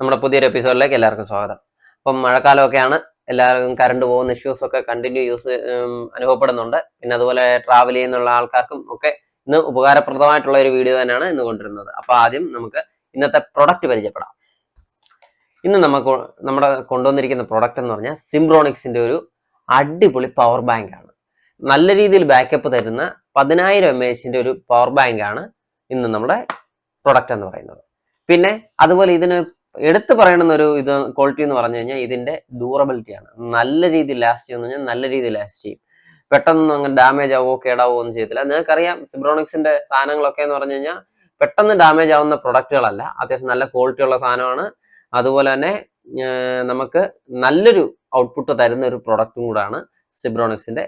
നമ്മുടെ പുതിയൊരു എപ്പിസോഡിലേക്ക് എല്ലാവർക്കും സ്വാഗതം. അപ്പം മഴക്കാലമൊക്കെയാണ് എല്ലാവർക്കും കറണ്ട് പോകുന്ന ഇഷ്യൂസ് ഒക്കെ കണ്ടിന്യൂ യൂസ് അനുഭവപ്പെടുന്നുണ്ട്. പിന്നെ അതുപോലെ ട്രാവൽ ചെയ്യുന്നുള്ള ആൾക്കാർക്കും ഒക്കെ ഇന്ന് ഉപകാരപ്രദമായിട്ടുള്ള ഒരു വീഡിയോ തന്നെയാണ് ഇന്ന് കൊണ്ടുവരുന്നത്. അപ്പൊ ആദ്യം നമുക്ക് ഇന്നത്തെ പ്രൊഡക്റ്റ് പരിചയപ്പെടാം. ഇന്ന് നമുക്ക് നമ്മുടെ കൊണ്ടുവന്നിരിക്കുന്ന പ്രൊഡക്റ്റ് എന്ന് പറഞ്ഞാൽ സിംബ്രോണിക്സിന്റെ ഒരു അടിപൊളി പവർ ബാങ്ക് ആണ്. നല്ല രീതിയിൽ ബാക്കപ്പ് തരുന്ന പതിനായിരം എം എച്ചിന്റെ ഒരു പവർ ബാങ്ക് ആണ് ഇന്ന് നമ്മുടെ പ്രൊഡക്റ്റ് എന്ന് പറയുന്നത്. പിന്നെ അതുപോലെ ഇതിന് എടുത്തു പറയണമെന്ന ഒരു ഇത് ക്വാളിറ്റി എന്ന് പറഞ്ഞു കഴിഞ്ഞാൽ ഇതിന്റെ ഡ്യൂറബിലിറ്റി ആണ്. നല്ല രീതിയിൽ ലാസ്റ്റ് ചെയ്യുന്ന പറഞ്ഞാൽ നല്ല രീതിയിൽ ലാസ്റ്റ് ചെയ്യും. പെട്ടെന്ന് അങ്ങനെ ഡാമേജ് ആവുമോ കേടാവോ ഒന്നും ചെയ്യത്തില്ല. നിങ്ങൾക്കറിയാം സിബ്രോണിക്സിന്റെ സാധനങ്ങളൊക്കെ എന്ന് പറഞ്ഞു കഴിഞ്ഞാൽ പെട്ടെന്ന് ഡാമേജ് ആവുന്ന പ്രൊഡക്റ്റുകളല്ല അത്യാവശ്യം നല്ല ക്വാളിറ്റിയുള്ള സാധനമാണ്. അതുപോലെ തന്നെ നമുക്ക് നല്ലൊരു ഔട്ട്പുട്ട് തരുന്ന ഒരു പ്രൊഡക്റ്റും കൂടാണ് സിബ്രോണിക്സിന്റെ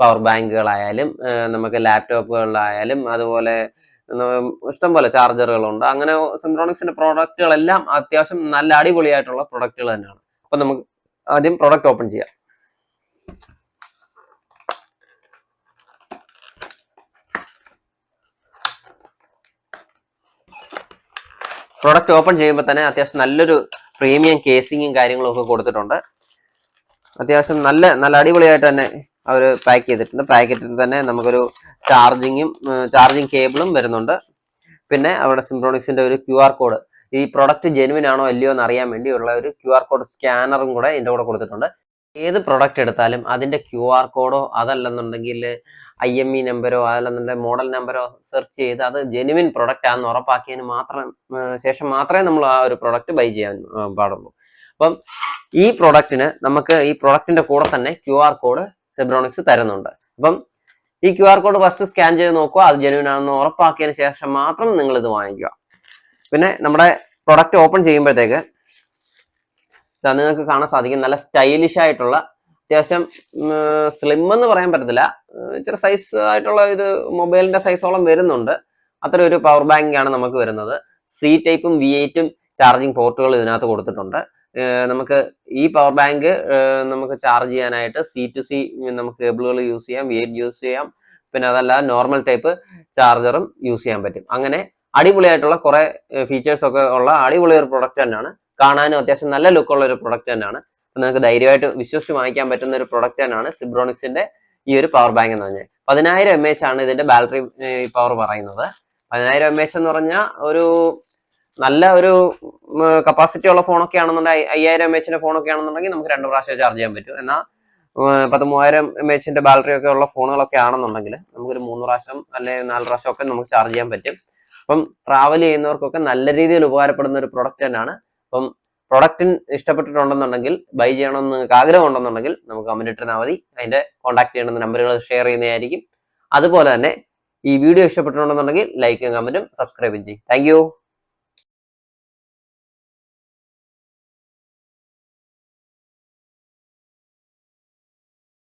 പവർ ബാങ്കുകളായാലും നമുക്ക് ലാപ്ടോപ്പുകളിലായാലും അതുപോലെ ഇഷ്ടംപോലെ ചാർജറുകളുണ്ട്. അങ്ങനെ സിംട്രോണിക്സിന്റെ പ്രോഡക്റ്റുകളെല്ലാം അത്യാവശ്യം നല്ല അടിപൊളിയായിട്ടുള്ള പ്രൊഡക്റ്റുകൾ തന്നെയാണ്. അപ്പൊ നമുക്ക് ആദ്യം പ്രൊഡക്റ്റ് ഓപ്പൺ ചെയ്യാം. പ്രൊഡക്റ്റ് ഓപ്പൺ ചെയ്യുമ്പോൾ തന്നെ അത്യാവശ്യം നല്ലൊരു പ്രീമിയം കേസിങ്ങും കാര്യങ്ങളും ഒക്കെ കൊടുത്തിട്ടുണ്ട്. അത്യാവശ്യം നല്ല നല്ല അടിപൊളിയായിട്ട് തന്നെ അവർ പാക്ക് ചെയ്തിട്ടുണ്ട്. പാക്കറ്റിൽ തന്നെ നമുക്കൊരു ചാർജിങ്ങും ചാർജിങ് കേബിളും വരുന്നുണ്ട്. പിന്നെ അവിടെ സിംബ്രോണിക്സിന്റെ ഒരു ക്യു കോഡ് ഈ പ്രൊഡക്റ്റ് ജെനുവിൻ ആണോ അല്ലയോ എന്ന് അറിയാൻ വേണ്ടിയുള്ള ഒരു ക്യു ആർ കോഡ് സ്കാനറും കൂടെ ഇതിന്റെ കൂടെ കൊടുത്തിട്ടുണ്ട്. ഏത് പ്രൊഡക്റ്റ് എടുത്താലും അതിന്റെ ക്യു ആർ കോഡോ അതല്ലെന്നുണ്ടെങ്കിൽ ഐ എം ഇ നമ്പരോ അതല്ലെന്നുണ്ടെങ്കിൽ മോഡൽ നമ്പരോ സെർച്ച് ചെയ്ത് അത് ജെനുവിൻ പ്രൊഡക്റ്റ് ആണെന്ന് ഉറപ്പാക്കിയതിന് മാത്രം ശേഷം മാത്രമേ നമ്മൾ ആ ഒരു പ്രൊഡക്റ്റ് ബൈ ചെയ്യാൻ പാടുള്ളൂ. അപ്പം ഈ പ്രൊഡക്റ്റിന് നമുക്ക് ഈ പ്രൊഡക്റ്റിന്റെ കൂടെ തന്നെ ക്യു ആർ കോഡ് സെബ്രോണിക്സ് തരുന്നുണ്ട്. അപ്പം ഈ Q R code first scan ചെയ്ത് നോക്കുക അത് ജെനുവിൻ ആണെന്ന് ഉറപ്പാക്കിയതിന് ശേഷം മാത്രം നിങ്ങൾ ഇത് വാങ്ങിക്കുക. പിന്നെ നമ്മുടെ പ്രൊഡക്റ്റ് ഓപ്പൺ ചെയ്യുമ്പോഴത്തേക്ക് ഇതാ നിങ്ങൾക്ക് കാണാൻ സാധിക്കും നല്ല സ്റ്റൈലിഷ് ആയിട്ടുള്ള അത്യാവശ്യം സ്ലിം എന്ന് പറയാൻ പറ്റത്തില്ല. ഇച്ചിരി സൈസ് ആയിട്ടുള്ള ഇത് മൊബൈലിന്റെ സൈസോളം വരുന്നുണ്ട്. അത്ര ഒരു പവർ ബാങ്ക് നമുക്ക് വരുന്നത്. സി ടൈപ്പും വി എയ്റ്റും ചാർജിങ് പോർട്ടുകൾ ഇതിനകത്ത് കൊടുത്തിട്ടുണ്ട്. നമുക്ക് ഈ പവർ ബാങ്ക് നമുക്ക് ചാർജ് ചെയ്യാനായിട്ട് സി ടു സി നമുക്ക് കേബിളുകൾ യൂസ് ചെയ്യാം വി എയ്റ്റ് യൂസ് ചെയ്യാം. പിന്നെ അതല്ല നോർമൽ ടൈപ്പ് ചാർജറും യൂസ് ചെയ്യാൻ പറ്റും. അങ്ങനെ അടിപൊളിയായിട്ടുള്ള കുറെ ഫീച്ചേഴ്സ് ഒക്കെ ഉള്ള അടിപൊളി ഒരു പ്രൊഡക്റ്റ് തന്നെയാണ്. കാണാനും അത്യാവശ്യം നല്ല ലുക്കുള്ള ഒരു പ്രൊഡക്റ്റ് തന്നെയാണ്. നിങ്ങൾക്ക് ധൈര്യമായിട്ട് വിശ്വസിച്ച് വാങ്ങിക്കാൻ പറ്റുന്ന ഒരു പ്രൊഡക്റ്റ് തന്നെയാണ് സിബ്രോണിക്സിന്റെ ഈ ഒരു പവർ ബാങ്ക് എന്ന് പറഞ്ഞാൽ. പതിനായിരം എം എച്ച് ആണ് ഇതിന്റെ ബാറ്ററി പവർ പറയുന്നത്. പതിനായിരം എം എച്ച് എന്ന് പറഞ്ഞാൽ ഒരു നല്ല ഒരു കപ്പാസിറ്റി ഉള്ള ഫോണൊക്കെ ആണെന്നുണ്ടെങ്കിൽ അയ്യായിരം എം എച്ചിന്റെ ഫോണൊക്കെ ആണെന്നുണ്ടെങ്കിൽ നമുക്ക് രണ്ട് പ്രാവശ്യം ചാർജ് ചെയ്യാൻ പറ്റും. എന്നാൽ പത്ത് മൂവായിരം എം എച്ചിന്റെ ബാറ്ററി ഒക്കെ ഉള്ള ഫോണുകളൊക്കെ ആണെന്നുണ്ടെങ്കിൽ നമുക്കൊരു മൂന്ന് പ്രാവശ്യം അല്ലെങ്കിൽ നാല് പ്രാവശ്യം ഒക്കെ നമുക്ക് ചാർജ് ചെയ്യാൻ പറ്റും. അപ്പം ട്രാവൽ ചെയ്യുന്നവർക്കൊക്കെ നല്ല രീതിയിൽ ഉപകാരപ്പെടുന്ന ഒരു പ്രൊഡക്റ്റ് തന്നെയാണ്. അപ്പം പ്രൊഡക്റ്റിന് ഇഷ്ടപ്പെട്ടിട്ടുണ്ടെന്നുണ്ടെങ്കിൽ ബൈ ചെയ്യണമെന്ന് നിങ്ങൾക്ക് ആഗ്രഹം ഉണ്ടെന്നുണ്ടെങ്കിൽ നമുക്ക് കമന്റ് ഇട്ടിരുന്നാൽ മതി. അതിന്റെ കോൺടാക്ട് ചെയ്യേണ്ട നമ്പറുകൾ ഷെയർ ചെയ്യുന്നതായിരിക്കും. അതുപോലെ തന്നെ ഈ വീഡിയോ ഇഷ്ടപ്പെട്ടിട്ടുണ്ടെന്നുണ്ടെങ്കിൽ ലൈക്കും കമന്റും സബ്സ്ക്രൈബും ചെയ്യും. താങ്ക്